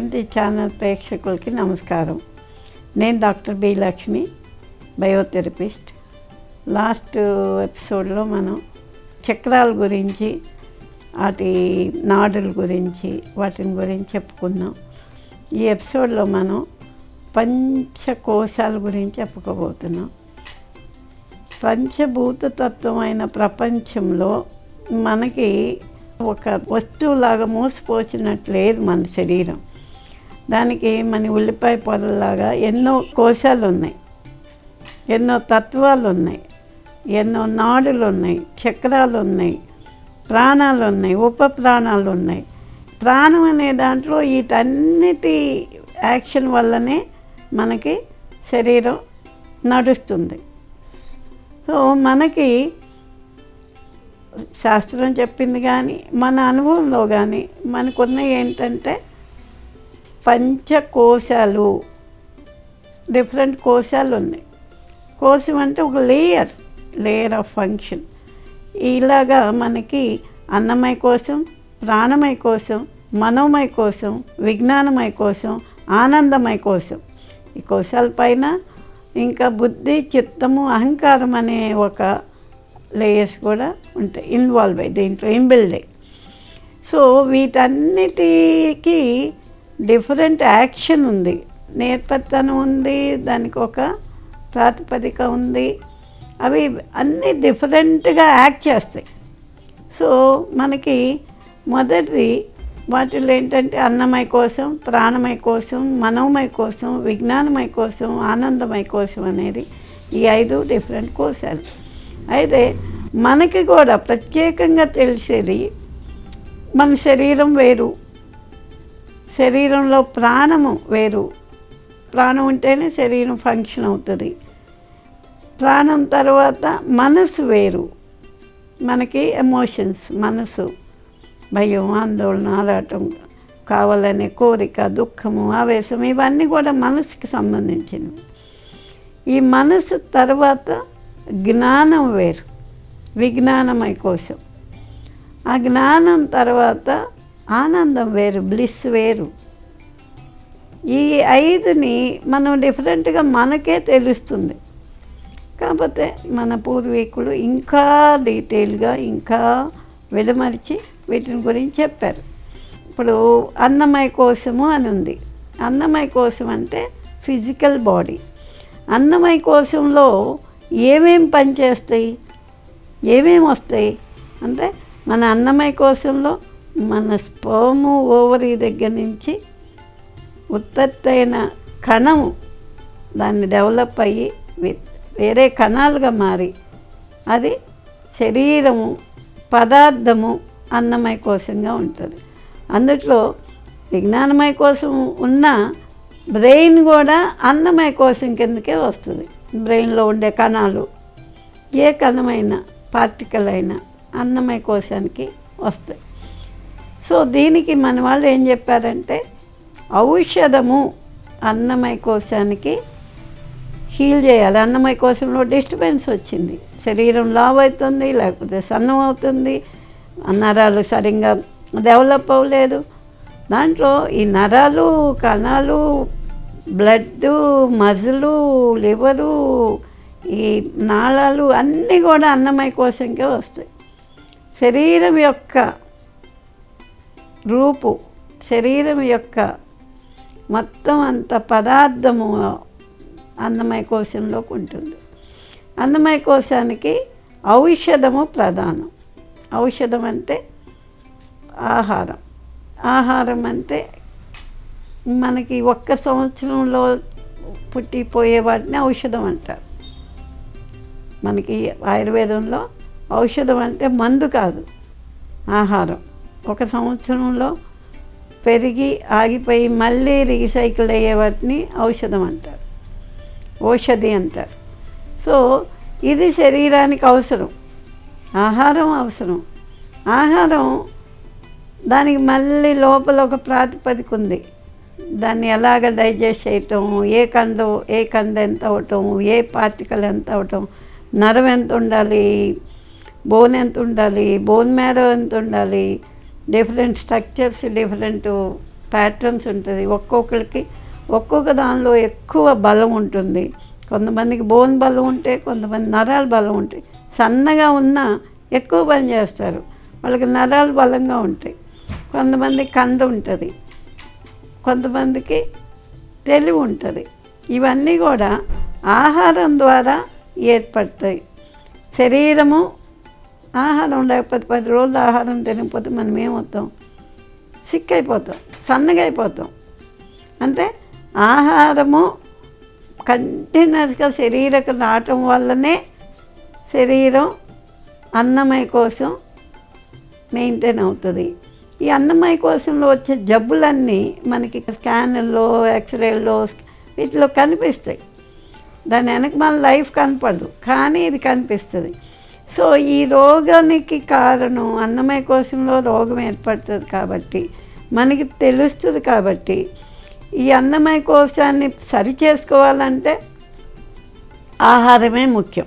ప్రగతి channel ప్రేక్షకులకి నమస్కారం. నేను doctor B Lakshmi biotherapist. Last ఎపిసోడ్లో మనం చక్రాల గురించి వాటి నాడుల గురించి వాటిని గురించి చెప్పుకున్నాం ఈ ఎపిసోడ్లో మనం పంచకోశాల గురించి చెప్పుకోబోతున్నాం. పంచభూత తత్వమైన ప్రపంచంలో మనకి ఒక వస్తువులాగా మూసిపోచినట్లు లేదు మన శరీరం. దానికి మన ఉల్లిపాయ పొరలాగా ఎన్నో కోశాలు ఉన్నాయి ఎన్నో తత్వాలు ఉన్నాయి ఎన్నో నాడులు ఉన్నాయి చక్రాలు ఉన్నాయి ప్రాణాలు ఉన్నాయి ఉప ప్రాణాలు ఉన్నాయి ప్రాణం అనే దాంట్లో వీటన్నిటి యాక్షన్ వల్లనే మనకి శరీరం నడుస్తుంది. సో మనకి శాస్త్రం చెప్పింది కానీ మన అనుభవంలో కానీ మనకున్న ఏంటంటే పంచకోశాలు. డిఫరెంట్ కోశాలు ఉన్నాయి. కోశం అంటే ఒక లేయర్ లేయర్ ఆఫ్ ఫంక్షన్. ఇలాగా మనకి అన్నమయ కోసం ప్రాణమయ కోసం మనోమయ కోసం విజ్ఞానమయ కోసం ఆనందమయ కోసం ఈ కోశాల పైన ఇంకా బుద్ధి చిత్తము అహంకారం అనే ఒక లేయర్స్ కూడా ఉంటాయి ఇన్వాల్వ్ అయ్యి దీంట్లో ఇన్బిల్డ్ అయ్యి. సో వీటన్నిటికీ డిఫరెంట్ యాక్షన్ ఉంది. నేర్పత్తనం ఉంది దానికి ఒక ప్రాతిపదిక ఉంది. అవి అన్నీ డిఫరెంట్గా యాక్ట్ చేస్తాయి. సో మనకి మొదటిది వాటిలో ఏంటంటే అన్నమయ కోసం ప్రాణమయ కోసం మనోమయ కోసం విజ్ఞానమయ కోసం ఆనందమయ కోసం అనేది ఈ ఐదు డిఫరెంట్ కోశాలు. అయితే మనకి కూడా ప్రత్యేకంగా తెలిసేది మన శరీరం వేరు శరీరంలో ప్రాణము వేరు. ప్రాణం ఉంటేనే శరీరం ఫంక్షన్ అవుతుంది. ప్రాణం తర్వాత మనసు వేరు. మనకి ఎమోషన్స్ మనసు భయం ఆందోళన ఆరాటం కావాలనే కోరిక దుఃఖము ఆవేశం ఇవన్నీ కూడా మనసుకి సంబంధించినవి. ఈ మనసు తర్వాత జ్ఞానం వేరు. విజ్ఞానమై కోసం. ఆ జ్ఞానం తర్వాత ఆనందం వేరు బ్లిస్ వేరు. ఈ ఐదుని మనం డిఫరెంట్గా మనకే తెలుస్తుంది. కాకపోతే మన పూర్వీకులు ఇంకా డీటెయిల్గా ఇంకా విడమరిచి వీటిని గురించి చెప్పారు. ఇప్పుడు అన్నమయ కోశము అని ఉంది. అన్నమయ కోశం అంటే ఫిజికల్ బాడీ. అన్నమయ కోశంలో ఏమేమి పనిచేస్తాయి ఏమేమి వస్తాయి? అంటే మన అన్నమయ కోశంలో మన స్పోము ఓవరీ దగ్గర నుంచి ఉత్పత్తి అయిన కణము దాన్ని డెవలప్ అయ్యి వేరే కణాలుగా మారి అది శరీరము పదార్థము అన్నమయ కోశంగా ఉంటుంది. అందుట్లో విజ్ఞానమయ కోసం ఉన్న బ్రెయిన్ కూడా అన్నమయ కోశం కిందకే వస్తుంది. బ్రెయిన్లో ఉండే కణాలు ఏ కణమైన పార్టికల్ అయినా అన్నమయ కోశానికి వస్తాయి. సో దీనికి మన వాళ్ళు ఏం చెప్పారంటే ఔషధము అన్నమయ కోశానికి హీల్ చేయాలి. అన్నమయ కోశంలో డిస్టర్బెన్స్ వచ్చింది. శరీరం లావ్ అవుతుంది లేకపోతే సన్నం అవుతుంది. నరాలు సరిగ్గా డెవలప్ అవ్వలేదు. దాంట్లో ఈ నరాలు కణాలు బ్లడ్ మజులు లివరు ఈ నాళాలు అన్నీ కూడా అన్నమయ కోశంకే వస్తాయి. శరీరం యొక్క రూపు శరీరం యొక్క మొత్తం అంత పదార్థము అన్నమయ కోశంలోకి ఉంటుంది. అన్నమయ కోశానికి ఔషధము ప్రధానం. ఔషధం అంటే ఆహారం. ఆహారం అంటే మనకి ఒక్క సంవత్సరంలో పుట్టిపోయే వాటిని ఔషధం అంటారు. మనకి ఆయుర్వేదంలో ఔషధం అంటే మందు కాదు ఆహారం. ఒక సంవత్సరంలో పెరిగి ఆగిపోయి మళ్ళీ రీసైకిల్ అయ్యే వాటిని ఔషధం అంటారు. ఔషధి అంటారు. సో ఇది శరీరానికి అవసరం. ఆహారం అవసరం. ఆహారం దానికి మళ్ళీ లోపల ఒక ప్రాతిపదిక ఉంది. దాన్ని ఎలాగ డైజెస్ట్ చేయటం ఏ కండ ఏ కండ ఎంత అవటం ఏ పార్టికల్ ఎంత అవటం నరం ఎంత ఉండాలి బోన్ ఎంత ఉండాలి బోన్ మేర ఎంత ఉండాలి డిఫరెంట్ స్ట్రక్చర్స్ డిఫరెంట్ ప్యాటర్న్స్ ఉంటుంది. ఒక్కొక్కరికి ఒక్కొక్క దానిలో ఎక్కువ బలం ఉంటుంది. కొంతమందికి బోన్ బలం ఉంటే కొంతమంది నరాల బలం ఉంటాయి. సన్నగా ఉన్నా ఎక్కువ పని చేస్తారు. వాళ్ళకి నరాలు బలంగా ఉంటాయి. కొంతమంది కండ ఉంటుంది. కొంతమందికి తెలివి ఉంటుంది. ఇవన్నీ కూడా ఆహారం ద్వారా ఏర్పడతాయి. శరీరము ఆహారం లేకపోతే పది రోజులు ఆహారం తినకపోతే మనం ఏమవుతాం? సిక్ అయిపోతాం. సన్నగా అయిపోతాం. అంటే ఆహారము కంటిన్యూస్గా శరీరకు రావటం వల్లనే శరీరం అన్నమయ కోసం మెయింటైన్ అవుతుంది. ఈ అన్నమయ కోశంలో వచ్చే జబ్బులన్నీ మనకి స్కాన్లో ఎక్స్రేల్లో వీటిలో కనిపిస్తాయి. దాని వెనక మన లైఫ్ కనపడదు. కానీ ఇది కనిపిస్తుంది. సో ఈ రోగానికి కారణం అన్నమయ కోశంలో రోగం ఏర్పడుతుంది కాబట్టి మనకి తెలుస్తుంది కాబట్టి ఈ అన్నమయ కోశాన్ని సరి చేసుకోవాలంటే ఆహారమే ముఖ్యం.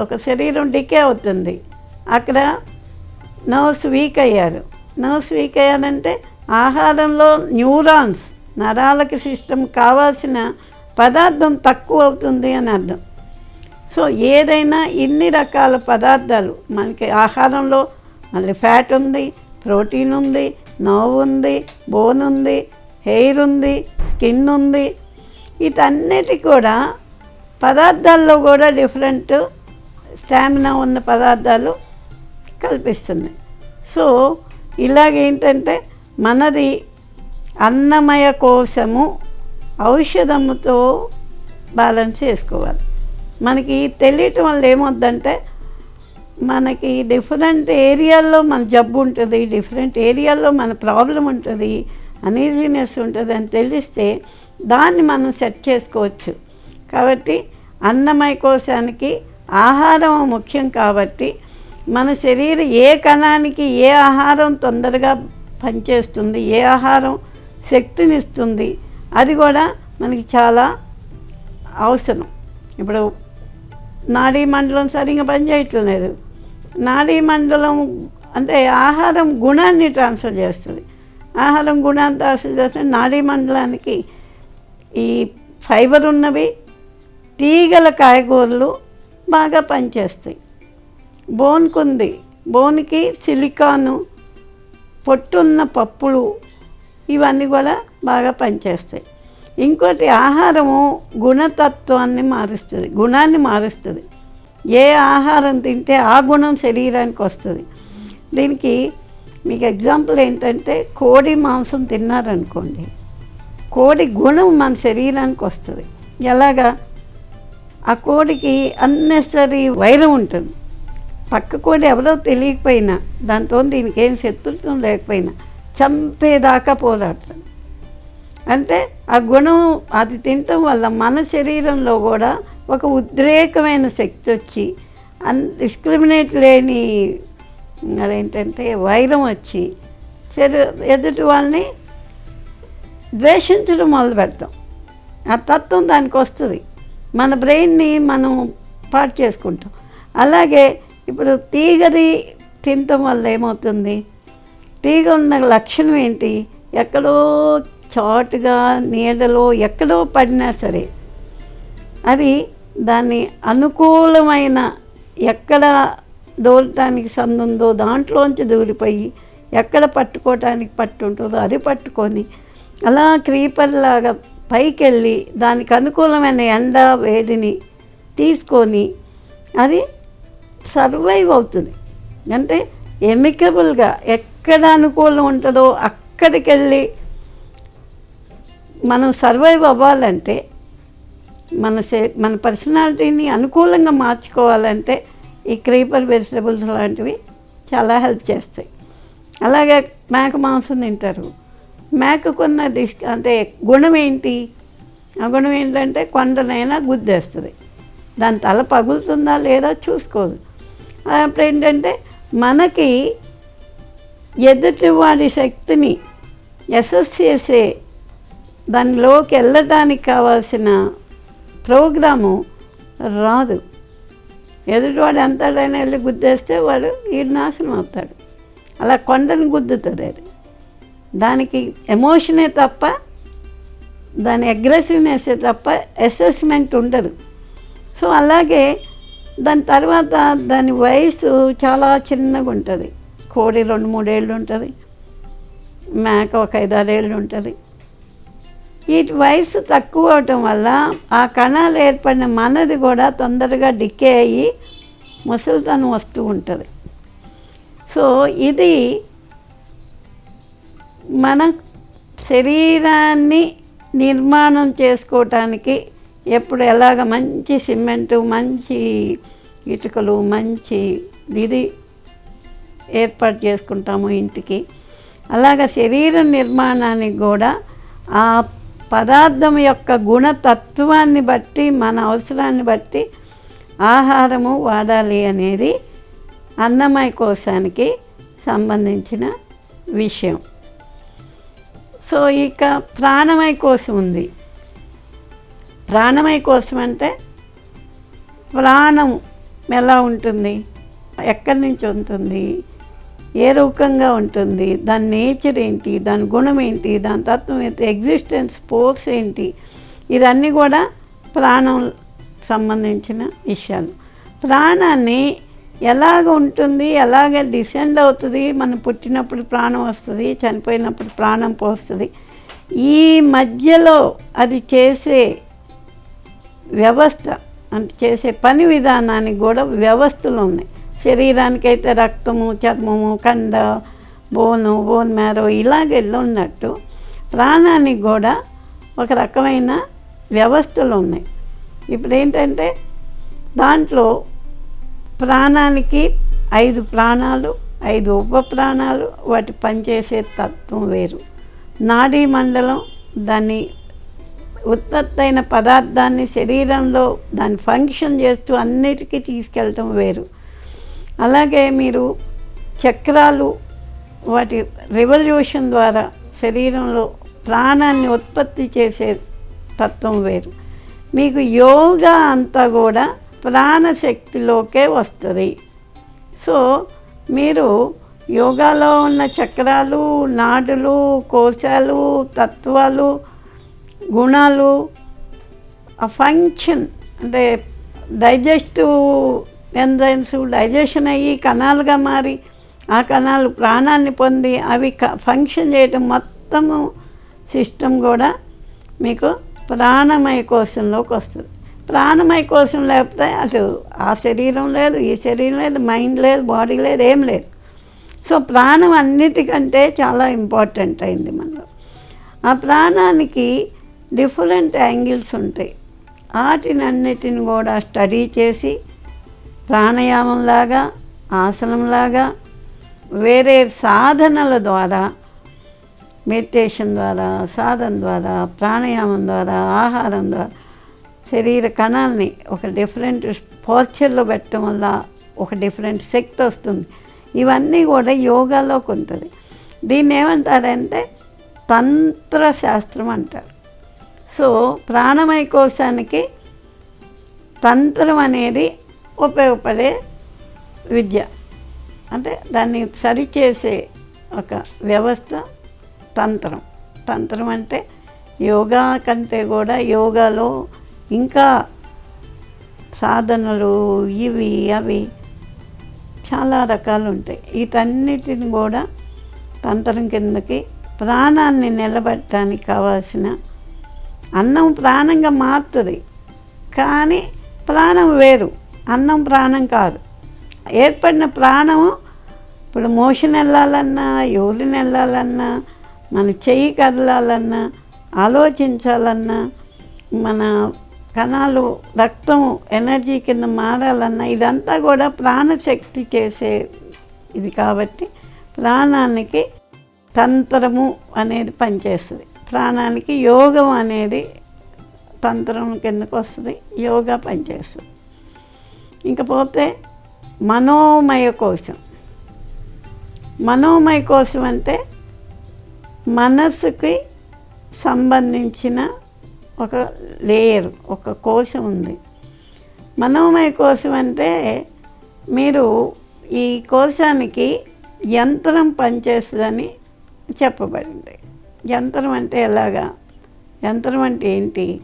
ఒక శరీరం డికే అవుతుంది. అక్కడ నర్వ్స్ వీక్ అయ్యారు. నర్వ్స్ వీక్ అయ్యారంటే ఆహారంలో న్యూరాన్స్ నరాలకి సిస్టమ్ కావాల్సిన పదార్థం తక్కువ అవుతుంది అని అర్థం. సో ఏదైనా ఇన్ని రకాల పదార్థాలు మనకి ఆహారంలో మళ్ళీ ఫ్యాట్ ఉంది ప్రోటీన్ ఉంది నవ్వు ఉంది బోన్ ఉంది హెయిర్ ఉంది స్కిన్ ఉంది. ఇతన్నిటి కూడా పదార్థాల్లో కూడా డిఫరెంట్ స్టామినా ఉన్న పదార్థాలు కల్పిస్తుంది. సో ఇలాగేంటంటే మనది అన్నమయ కోశము ఔషధముతో బ్యాలెన్స్ చేసుకోవాలి. మనకి తెలియటం వల్ల ఏమొద్దంటే మనకి డిఫరెంట్ ఏరియాల్లో మన జబ్బు ఉంటుంది డిఫరెంట్ ఏరియాల్లో మన ప్రాబ్లం ఉంటుంది అనీజీనెస్ ఉంటుంది అని తెలిస్తే దాన్ని మనం సెట్ చేసుకోవచ్చు. కాబట్టి అన్నమయ కోశానికి ఆహారం ముఖ్యం కాబట్టి మన శరీరం ఏ కణానికి ఏ ఆహారం తొందరగా పనిచేస్తుంది ఏ ఆహారం శక్తినిస్తుంది అది కూడా మనకి చాలా అవసరం. ఇప్పుడు నాడీ మండలం సరిగ్గా పనిచేయట్లేదు. నాడీ మండలం అంటే ఆహారం గుణాన్ని ట్రాన్స్ఫర్ చేస్తుంది. ఆహారం గుణాన్ని ట్రాన్స్ఫర్ చేస్తే నాడీ మండలానికి ఈ ఫైబర్ ఉన్నవి తీగల కాయగూరలు బాగా పనిచేస్తాయి. బోన్కు ఉంది బోన్కి సిలికాను పొట్టున్న పప్పులు ఇవన్నీ కూడా బాగా పనిచేస్తాయి. ఇంకోటి ఆహారము గుణతత్వాన్ని మారుస్తుంది గుణాన్ని మారుస్తుంది. ఏ ఆహారం తింటే ఆ గుణం శరీరానికి వస్తుంది. దీనికి మీకు ఎగ్జాంపుల్ ఏంటంటే కోడి మాంసం తిన్నారనుకోండి కోడి గుణం మన శరీరానికి వస్తుంది. ఎలాగా? ఆ కోడికి అన్నెసరీ వైరం ఉంటుంది. పక్క కోడి ఎవరో తెలియకపోయినా దాంతో దీనికి ఏం శత్రుత్వం లేకపోయినా చంపేదాకా పోరాడుతుంది. అంటే ఆ గుణం అది తినటం వల్ల మన శరీరంలో కూడా ఒక ఉద్రేకమైన శక్తి వచ్చి అన్ డిస్క్రిమినేట్ లేని అదేంటంటే వైరం వచ్చి శరీ ఎదుటి వాళ్ళని ద్వేషించడం మొదలు పెడతాం. ఆ తత్వం దానికి వస్తుంది. మన బ్రెయిన్ని మనం పాటు చేసుకుంటాం. అలాగే ఇప్పుడు తీగది తినటం వల్ల ఏమవుతుంది? తీగ ఉన్న లక్షణం ఏంటి? ఎక్కడో చాటుగా నీడలో ఎక్కడో పడినా సరే అది దాన్ని అనుకూలమైన ఎక్కడ దూరటానికి సందుందో దాంట్లోంచి దూరిపోయి ఎక్కడ పట్టుకోవటానికి పట్టు ఉంటుందో అది పట్టుకొని అలా క్రీపర్లాగా పైకెళ్ళి పైకి వెళ్ళి దానికి అనుకూలమైన ఎండ వేడిని తీసుకొని అది సర్వైవ్ అవుతుంది. అంటే ఎమికబుల్గా ఎక్కడ అనుకూలం ఉంటుందో అక్కడికి వెళ్ళి మనం సర్వైవ్ అవ్వాలంటే మన శే- మన పర్సనాలిటీని అనుకూలంగా మార్చుకోవాలంటే ఈ క్రీపర్ వెజిటబుల్స్ లాంటివి చాలా హెల్ప్ చేస్తాయి. అలాగే మేక మాంసం తింటారు. మేకకున్న డిస్ అంటే గుణం ఏంటి? ఆ గుణం ఏంటంటే కొండనైనా గుద్దేస్తుంది. దాని తల పగులుతుందా లేదా చూసుకోదు. అప్పుడు ఏంటంటే మనకి ఎదుటివాడి శక్తిని ఎసెస్ చేసే దానిలోకి వెళ్ళటానికి కావాల్సిన ప్రోగ్రాము రాదు. ఎదుటివాడు ఎంతడైనా వెళ్ళి గుద్దేస్తే వాడు ఈ నాశనం అవుతాడు. అలా కొండను గుద్దుతుంది అది. దానికి ఎమోషనే తప్ప దాని అగ్రెసివ్నెస్ తప్ప అసెస్మెంట్ ఉండదు. సో అలాగే దాని తర్వాత దాని వయసు చాలా చిన్నగా ఉంటుంది. కోడి రెండు మూడేళ్ళు ఉంటుంది. మేక ఒక ఐదారేళ్ళు ఉంటుంది. ఈ వయసు తక్కువ అవటం వల్ల ఆ కణాలు ఏర్పడిన మనది కూడా తొందరగా డికే అయ్యి ముసలితనం వస్తూ ఉంటుంది. సో ఇది మన శరీరాన్ని నిర్మాణం చేసుకోవటానికి ఎప్పుడు ఎలాగ మంచి సిమెంటు మంచి ఇటుకలు మంచి ఇది ఏర్పాటు చేసుకుంటాము ఇంటికి. అలాగ శరీర నిర్మాణానికి కూడా ఆ పదార్థం యొక్క గుణతత్వాన్ని బట్టి మన అవసరాన్ని బట్టి ఆహారము వాడాలి అనేది అన్నమయ కోశానికి సంబంధించిన విషయం. సో ఇక ప్రాణమయ కోశం ఉంది. ప్రాణమయ కోశం అంటే ప్రాణం ఎలా ఉంటుంది? ఎక్కడి నుంచి ఉంటుంది ఏ రూపంగా ఉంటుంది దాని నేచర్ ఏంటి దాని గుణం ఏంటి దాని తత్వం ఏంటి ఎగ్జిస్టెన్స్ ఫోర్స్ ఏంటి ఇదన్నీ కూడా ప్రాణం సంబంధించిన విషయాలు. ప్రాణాన్ని ఎలాగ ఉంటుంది ఎలాగ డిసెండ్ అవుతుంది మనం పుట్టినప్పుడు ప్రాణం వస్తుంది చనిపోయినప్పుడు ప్రాణం పోస్తుంది ఈ మధ్యలో అది చేసే వ్యవస్థ అంటే చేసే పని విధానానికి కూడా వ్యవస్థలు ఉన్నాయి. శరీరానికి అయితే రక్తము చర్మము కండ బోను బోన్ మ్యారో ఇలాగ ఉన్నట్టు ప్రాణానికి కూడా ఒక రకమైన వ్యవస్థలు ఉన్నాయి. ఇప్పుడు ఏంటంటే దాంట్లో ప్రాణానికి ఐదు ప్రాణాలు ఐదు ఉప ప్రాణాలు వాటి పనిచేసే తత్వం వేరు. నాడీ మండలం దాన్ని ఉత్పత్తి అయిన పదార్థాన్ని శరీరంలో దాన్ని ఫంక్షన్ చేస్తూ అన్నిటికీ తీసుకెళ్ళటం వేరు. అలాగే మీరు చక్రాలు వాటి రెవల్యూషన్ ద్వారా శరీరంలో ప్రాణాన్ని ఉత్పత్తి చేసే తత్వం వేరు. మీకు యోగా అంతా కూడా ప్రాణశక్తిలోకే వస్తుంది. సో మీరు యోగాలో ఉన్న చక్రాలు నాడులు కోశాలు తత్వాలు గుణాలు ఆ ఫంక్షన్ అంటే డైజెస్టివ్ ఎంజైమ్స్ డైజెషన్ అయ్యి కణాలుగా మారి ఆ కణాలు ప్రాణాన్ని పొంది అవి ఫంక్షన్ చేయటం మొత్తము సిస్టమ్ కూడా మీకు ప్రాణమయ కోశంలోకి వస్తుంది. ప్రాణమయ కోశం లేకపోతే అటు ఆ శరీరం లేదు ఈ శరీరం లేదు మైండ్ లేదు బాడీ లేదు ఏం లేదు. సో ప్రాణం అన్నిటికంటే చాలా ఇంపార్టెంట్ అయింది మనలో. ఆ ప్రాణానికి డిఫరెంట్ యాంగిల్స్ ఉంటాయి. వాటిని అన్నిటిని కూడా స్టడీ చేసి ప్రాణాయామంలాగా ఆసనంలాగా వేరే సాధనల ద్వారా మెడిటేషన్ ద్వారా సాధన ద్వారా ప్రాణాయామం ద్వారా ఆహారం ద్వారా శరీర కణాలని ఒక డిఫరెంట్ పోర్చర్లో పెట్టడం వల్ల ఒక డిఫరెంట్ శక్తి వస్తుంది. ఇవన్నీ కూడా యోగాలోకి ఉంటుంది దీన్ని ఏమంటారంటే తంత్ర శాస్త్రం అంటారు. సో ప్రాణమయ కోశానికి తంత్రం అనేది ఉపయోగపడే విద్య. అంటే దాన్ని సరిచేసే ఒక వ్యవస్థ తంత్రం. తంత్రం అంటే యోగా కంటే కూడా యోగాలో ఇంకా సాధనలు ఇవి అవి చాలా రకాలు ఉంటాయి వీటన్నిటిని కూడా తంత్రం కిందకి ప్రాణాన్ని నిలబెట్టడానికి కావాల్సిన అన్నం ప్రాణంగా మారుతుంది. కానీ ప్రాణం వేరు. అన్నం ప్రాణం కాదు. ఏర్పడిన ప్రాణం ఇప్పుడు మోషన్ వెళ్ళాలన్నా ఎవరిని వెళ్ళాలన్నా మన చెయ్యి కదలాలన్నా ఆలోచించాలన్నా మన కణాలు రక్తం ఎనర్జీ కింద మారాలన్నా ఇదంతా కూడా ప్రాణశక్తి చేసే ఇది కాబట్టి ప్రాణానికి తంత్రము అనేది పనిచేస్తుంది. ప్రాణానికి యోగం అనేది తంత్రం కిందకు వస్తుంది యోగా పనిచేస్తుంది. ఇంకపోతే మనోమయ కోశం మనోమయ కోశం అంటే మనస్సుకి సంబంధించిన ఒక లేయర్ ఒక కోశం ఉంది. మనోమయ కోశం అంటే మీరు ఈ కోశానికి యంత్రం పనిచేస్తుందని చెప్పబడింది. యంత్రం అంటే ఎలాగా? యంత్రం అంటే ఏంటి?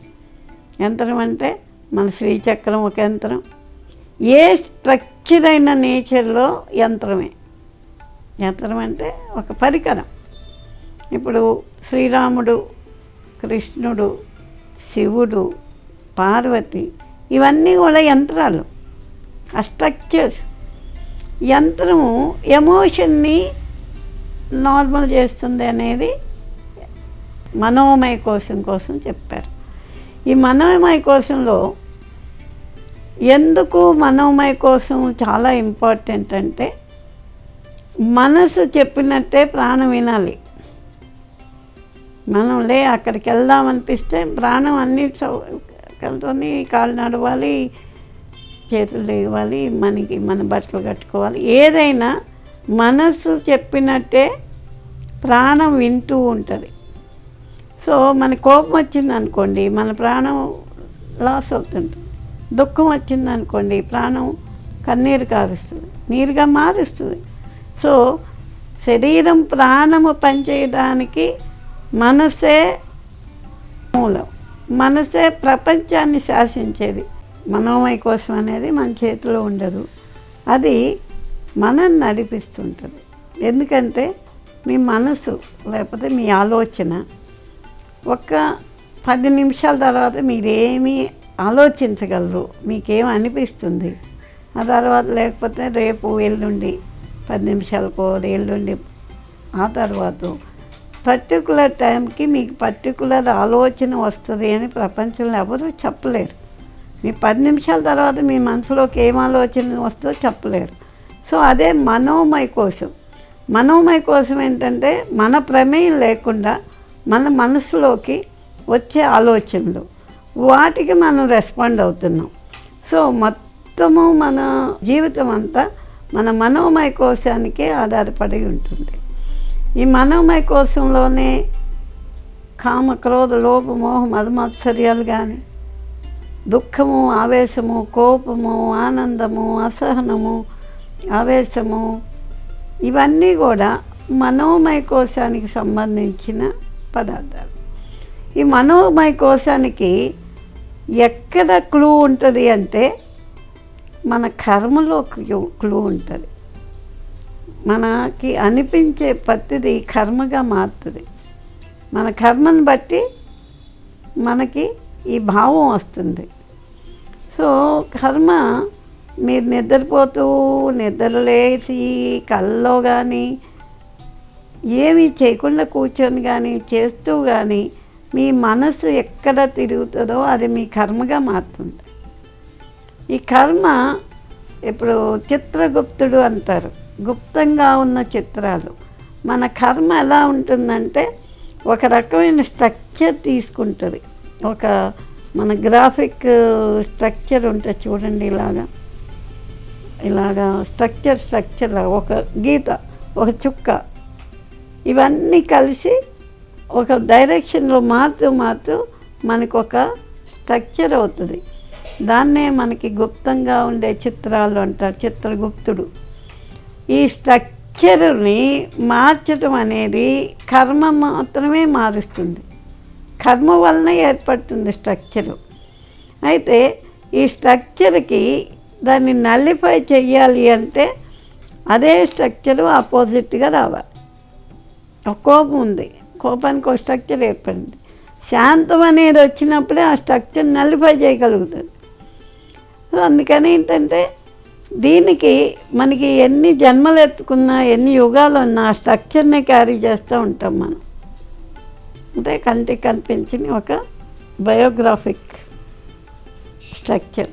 యంత్రం అంటే మన శ్రీచక్రం ఒక యంత్రం. ఏ స్ట్రక్చర్ అయిన నేచర్లో యంత్రమే. యంత్రం అంటే ఒక పరికరం. ఇప్పుడు శ్రీరాముడు కృష్ణుడు శివుడు పార్వతి ఇవన్నీ కూడా యంత్రాలు. ఆ స్ట్రక్చర్స్ యంత్రము ఎమోషన్ని నార్మల్ చేస్తుంది అనేది మనోమయ కోసం కోసం చెప్పారు. ఈ మనోమయ కోశంలో ఎందుకు మనోమయ కోసం చాలా ఇంపార్టెంట్ అంటే మనసు చెప్పినట్టే ప్రాణం వినాలి. మనం లే అక్కడికి వెళ్దామనిపిస్తే ప్రాణం అన్ని కలుతుంది కాళ్ళు నడవాలి చేతులు ఇవ్వాలి మనకి మన బట్టలు కట్టుకోవాలి. ఏదైనా మనసు చెప్పినట్టే ప్రాణం వింటూ ఉంటుంది. సో మన కోపం వచ్చింది అనుకోండి మన ప్రాణం లాస్ అవుతుంది దుఃఖం వచ్చింది అనుకోండి ప్రాణం కన్నీరు కారుస్తుంది నీరుగా మారుస్తుంది. సో శరీరం ప్రాణము పనిచేయడానికి మనసే మూలం. మనసే ప్రపంచాన్ని శాసించేది. మనోమయ కోసం అనేది మన చేతిలో ఉండదు. అది మనం నడిపిస్తుంటుంది. ఎందుకంటే మీ మనసు లేకపోతే మీ ఆలోచన ఒక్క పది నిమిషాల తర్వాత మీరేమీ ఆలోచించగలరు. మీకేం అనిపిస్తుంది? ఆ తర్వాత లేకపోతే రేపు ఎల్లుండి పది నిమిషాలకో ఎల్లుండి ఆ తర్వాత పర్టికులర్ టైంకి మీకు పర్టికులర్ ఆలోచన వస్తుంది అని ప్రపంచంలో ఎవరు చెప్పలేరు. మీ పది నిమిషాల తర్వాత మీ మనసులోకి ఏం ఆలోచన వస్తుందో చెప్పలేరు. సో అదే మనోమయ కోసం. మనోమయ కోసం ఏంటంటే మన ప్రమేయం లేకుండా మన మనసులోకి వచ్చే ఆలోచనలు. వాటికి మనం రెస్పాండ్ అవుతున్నాం. సో మొత్తము మన జీవితం అంతా మన మనోమయ కోశానికే ఆధారపడి ఉంటుంది. ఈ మనోమయ కోశంలోనే కామ క్రోధ లోభ మోహ మధుమాత్సర్యాలు కానీ దుఃఖము ఆవేశము కోపము ఆనందము అసహనము ఆవేశము ఇవన్నీ కూడా మనోమయ కోశానికి సంబంధించిన పదార్థాలు. ఈ మనోమయ కోశానికి ఎక్కడ క్లూ ఉంటుంది అంటే మన కర్మలో క్లూ క్లూ ఉంటుంది. మనకి అనిపించే ప్రతిది కర్మగా మారుతుంది. మన కర్మను బట్టి మనకి ఈ భావం వస్తుంది. సో కర్మ మీరు నిద్రపోతూ నిద్ర లేచి కానీ ఏమీ చేయకుండా కూర్చొని కానీ చేస్తూ కానీ మీ మనసు ఎక్కడ తిరుగుతుందో అది మీ కర్మగా మారుతుంది. ఈ కర్మ ఇప్పుడు చిత్రగుప్తుడు అంటారు. గుప్తంగా ఉన్న చిత్రాలు. మన కర్మ ఎలా ఉంటుందంటే ఒక రకమైన స్ట్రక్చర్ తీసుకుంటుంది. ఒక మన గ్రాఫిక్ స్ట్రక్చర్ ఉంటుంది చూడండి ఇలాగా. ఇలాగా స్ట్రక్చర్ స్ట్రక్చర్ ఒక గీత ఒక చుక్క. ఇవన్నీ కలిసి ఒక డైరెక్షన్లో మారుతూ మారుతూ మనకు ఒక స్ట్రక్చర్ అవుతుంది. దాన్నే మనకి గుప్తంగా ఉండే చిత్రాలు అంటారు చిత్రగుప్తుడు. ఈ స్ట్రక్చర్ని మార్చడం అనేది కర్మ మాత్రమే మారుస్తుంది. కర్మ వలన ఏర్పడుతుంది స్ట్రక్చరు. అయితే ఈ స్ట్రక్చర్కి దాన్ని నల్లిఫై చెయ్యాలి అంటే అదే స్ట్రక్చరు ఆపోజిట్గా రావాలి. ఒక కోపం ఉంది. కోపానికి ఒక స్ట్రక్చర్ ఏర్పడింది. శాంతం అనేది వచ్చినప్పుడే ఆ స్ట్రక్చర్ నలిఫై చేయగలుగుతుంది. అందుకని ఏంటంటే దీనికి మనకి ఎన్ని జన్మలు ఎత్తుకున్నా ఎన్ని యుగాలు ఉన్నా ఆ స్ట్రక్చర్నే క్యారీ చేస్తూ ఉంటాం మనం. అంటే కంటికి కనిపించిన ఒక బయోగ్రాఫిక్ స్ట్రక్చర్.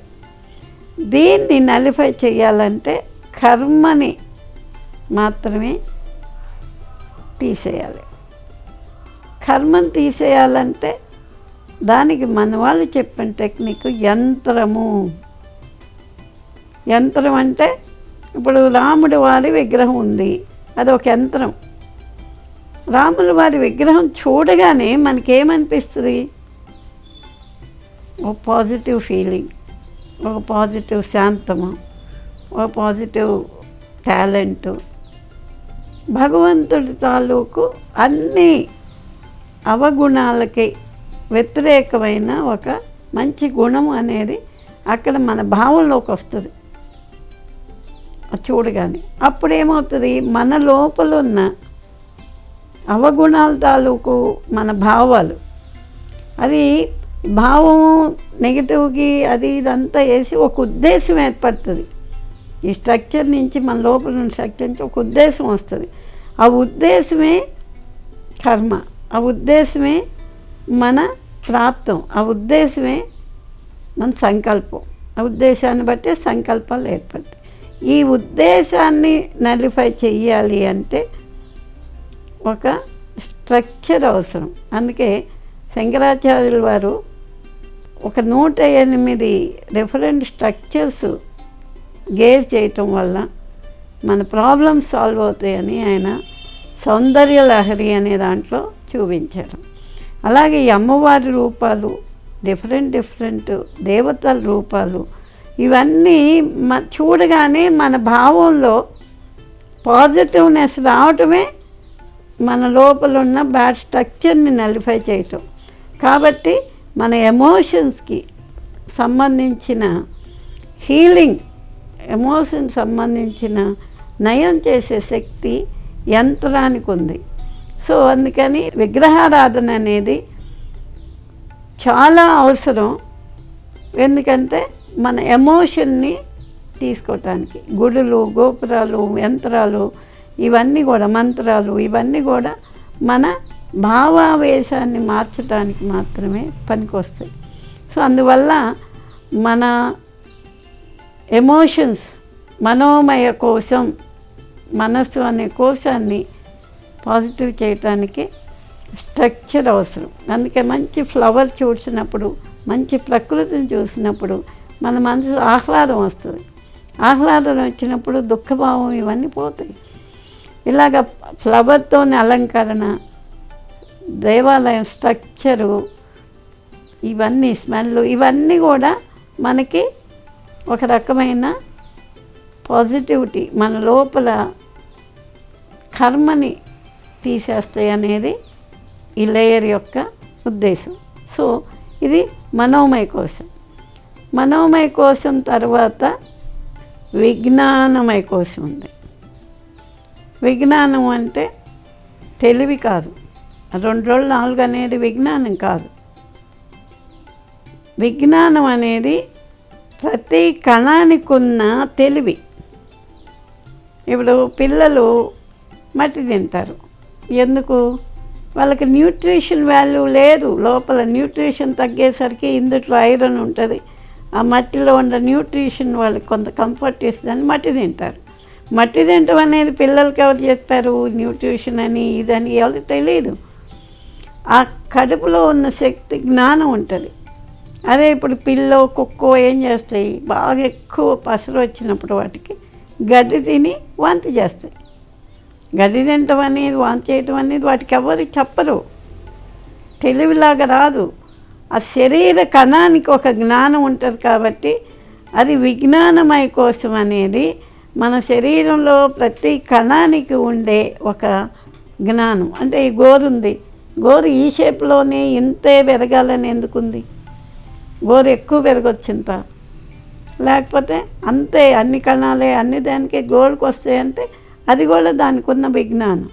దీన్ని నలిఫై చేయాలంటే కర్మని మాత్రమే తీసేయాలి. కర్మను తీసేయాలంటే దానికి మన వాళ్ళు చెప్పిన టెక్నిక్ యంత్రము. యంత్రం అంటే ఇప్పుడు రాముడి వారి విగ్రహం ఉంది అది ఒక యంత్రం. రాముడి వారి విగ్రహం చూడగానే మనకేమనిపిస్తుంది? ఒక పాజిటివ్ ఫీలింగ్ ఒక పాజిటివ్ శాంతము ఒక పాజిటివ్ టాలెంటు. భగవంతుడి తాలూకు అన్నీ అవగుణాలకి వ్యతిరేకమైన ఒక మంచి గుణం అనేది అక్కడ మన భావంలోకి వస్తుంది. అది చూడగానే. అప్పుడేమవుతుంది? మన లోపల ఉన్న అవగుణాల తాలూకు మన భావాలు. అది భావం నెగిటివ్కి అది ఇదంతా వేసి ఒక ఉద్దేశం ఏర్పడుతుంది. ఈ స్ట్రక్చర్ నుంచి మన లోపల ఉన్న స్ట్రక్చర్ నుంచి ఒక ఉద్దేశం వస్తుంది. ఆ ఉద్దేశమే కర్మ. ఆ ఉద్దేశమే మన ప్రాప్తం. ఆ ఉద్దేశమే మన సంకల్పం. ఆ ఉద్దేశాన్ని బట్టే సంకల్పాలు ఏర్పడతాయి. ఈ ఉద్దేశాన్ని నలిఫై చెయ్యాలి అంటే ఒక స్ట్రక్చర్ అవసరం. అందుకే శంకరాచార్యుల వారు ఒక నూట ఎనిమిది డిఫరెంట్ స్ట్రక్చర్స్ గేర్ చేయటం వల్ల మన ప్రాబ్లమ్స్ సాల్వ్ అవుతాయని ఆయన సౌందర్య లహరి అనే దాంట్లో చూపించారు అలాగే ఈ అమ్మవారి రూపాలు డిఫరెంట్ డిఫరెంట్ దేవతల రూపాలు ఇవన్నీ మ చూడగానే మన భావంలో పాజిటివ్నెస్ రావటమే మన లోపల ఉన్న బ్యాడ్ స్ట్రక్చర్ని నలిఫై చేయటం. కాబట్టి మన ఎమోషన్స్కి సంబంధించిన హీలింగ్ ఎమోషన్ సంబంధించిన నయం చేసే శక్తి యంత్రానికి ఉంది సో అందుకని విగ్రహారాధన అనేది చాలా అవసరం. ఎందుకంటే మన ఎమోషన్ని తీసుకోవటానికి గుడులు గోపురాలు యంత్రాలు ఇవన్నీ కూడా మంత్రాలు ఇవన్నీ కూడా మన భావావేశాన్ని మార్చడానికి మాత్రమే పనికొస్తాయి. సో అందువల్ల మన ఎమోషన్స్ మనోమయ కోసం మనస్సు అనే కోశాన్ని పాజిటివ్ చేయటానికి స్ట్రక్చర్ అవసరం. అందుకే మంచి ఫ్లవర్ చూసినప్పుడు మంచి ప్రకృతిని చూసినప్పుడు మన మనసు ఆహ్లాదం వస్తుంది. ఆహ్లాదం వచ్చినప్పుడు దుఃఖభావం ఇవన్నీ పోతాయి. ఇలాగ ఫ్లవర్తోని అలంకరణ దేవాలయం స్ట్రక్చరు ఇవన్నీ స్మెల్ ఇవన్నీ కూడా మనకి ఒక రకమైన పాజిటివిటీ మన లోపల కర్మని తీసేస్తాయి అనేది ఈ లేయర్ యొక్క ఉద్దేశం. సో ఇది మనోమయ కోశం మనోమయ కోశం తర్వాత విజ్ఞానమయ కోశం ఉంది. విజ్ఞానం అంటే తెలివి కాదు. రెండు రోజులు నాలుగు అనేది విజ్ఞానం కాదు. విజ్ఞానం అనేది ప్రతి కణానికి ఉన్న తెలివి. ఇప్పుడు పిల్లలు మట్టి తింటారు. ఎందుకు? వాళ్ళకి న్యూట్రిషన్ వాల్యూ లేదు. లోపల న్యూట్రిషన్ తగ్గేసరికి ఇందుట్లో ఐరన్ ఉంటుంది. ఆ మట్టిలో ఉన్న న్యూట్రిషన్ వాళ్ళకి కొంత కంఫర్ట్ ఇస్తుందని మట్టి తింటారు. మట్టి తింటం అనేది పిల్లలకి ఎవరు చెప్పారు? న్యూట్రిషన్ అని ఇదని ఎవరికి తెలియదు ఆ కడుపులో ఉన్న శక్తి జ్ఞానం ఉంటుంది. అదే ఇప్పుడు పిల్లో కుక్కో ఏం చేస్తాయి? బాగా ఎక్కువ పసరు వచ్చినప్పుడు వాటికి గడ్డి తిని వాంతి చేస్తాయి. గది తినటం అనేది వాంతి చేయటం అనేది వాటికి ఎవరు చెప్పరు. తెలివిలాగా రాదు. ఆ శరీర కణానికి ఒక జ్ఞానం ఉంటుంది కాబట్టి అది విజ్ఞానమై కోసం అనేది మన శరీరంలో ప్రతి కణానికి ఉండే ఒక జ్ఞానం. అంటే ఈ గోరు ఉంది. గోరు ఈ షేప్లోనే ఇంతే పెరగాలని ఎందుకుంది? గోరు ఎక్కువ పెరగొచ్చింత లేకపోతే అంతే అన్ని కణాలే అన్ని దానికి గోరుకు వస్తాయంటే అది కూడా దానికి ఉన్న విజ్ఞానం.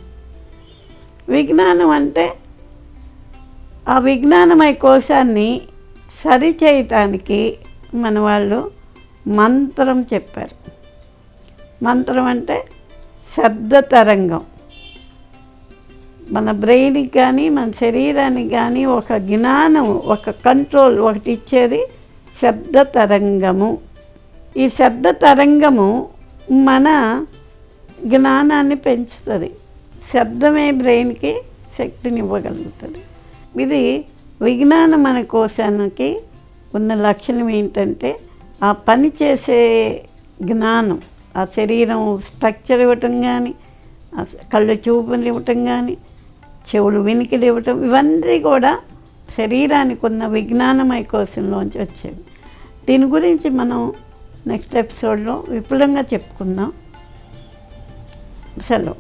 విజ్ఞానం అంటే ఆ విజ్ఞానమై కోశాన్ని సరిచేయటానికి మన వాళ్ళు మంత్రం చెప్పారు. మంత్రం అంటే శబ్ద తరంగం. మన బ్రెయిన్కి కానీ మన శరీరానికి కానీ ఒక జ్ఞానం ఒక కంట్రోల్ ఒకటి ఇచ్చేది శబ్ద తరంగము. ఈ శబ్ద తరంగము మన జ్ఞానాన్ని పెంచుతుంది. శబ్దమే బ్రెయిన్కి శక్తిని ఇవ్వగలుగుతుంది ఇది విజ్ఞానం మన కోశానికి ఉన్న లక్షణం ఏంటంటే ఆ పని చేసే జ్ఞానం ఆ శరీరం స్ట్రక్చర్ ఇవ్వటం కానీ కళ్ళు చూపులు ఇవ్వటం కానీ చెవులు వినికిలు ఇవ్వటం ఇవన్నీ కూడా శరీరానికి ఉన్న విజ్ఞానమయ కోశంలోంచి వచ్చేవి. దీని గురించి మనం నెక్స్ట్ ఎపిసోడ్లో విపులంగా చెప్పుకుందాం. Hello.